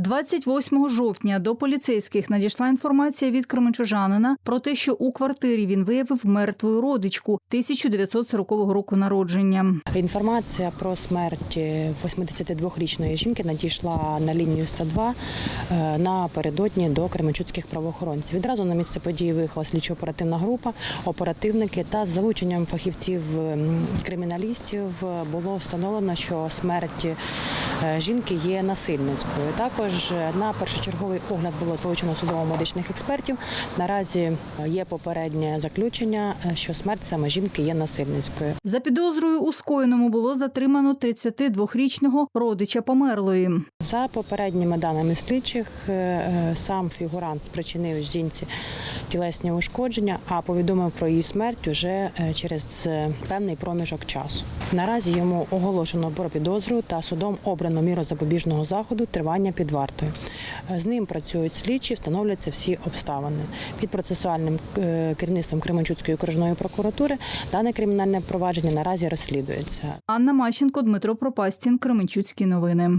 28 жовтня до поліцейських надійшла інформація від кременчужанина про те, що у квартирі він виявив мертву родичку 1940 року народження. Інформація про смерть 82-річної жінки надійшла на лінію 102 е, напередодні до кременчуцьких правоохоронців. Відразу на місце події виїхала слідчо-оперативна група, оперативники та з залученням фахівців криміналістів було встановлено, що смерть е, жінки є насильницькою. Також е, на першочерговий огляд було залучено судово-медичних експертів. Наразі є попереднє заключення, е, що смерть саме жінки є насильницькою. За підозрою у скоєному було затримано 32-річного родича померлої. За попередніми даними слідчих, е, е, сам фігурант спричинив жінці тілесні ушкодження, а повідомив про її смерть уже через певний проміжок часу. Наразі йому оголошено про підозру та судом обрано міру запобіжного заходу тривання під вартою. Е, З ним працюють слідчі, встановлюються всі обставини. Під процесуальним е, керівництвом Кременчуцької окружної прокуратури дане кримінальне провадження наразі розслідується. Анна Мащенко, Дмитро Пропастін, Кременчуцькі новини.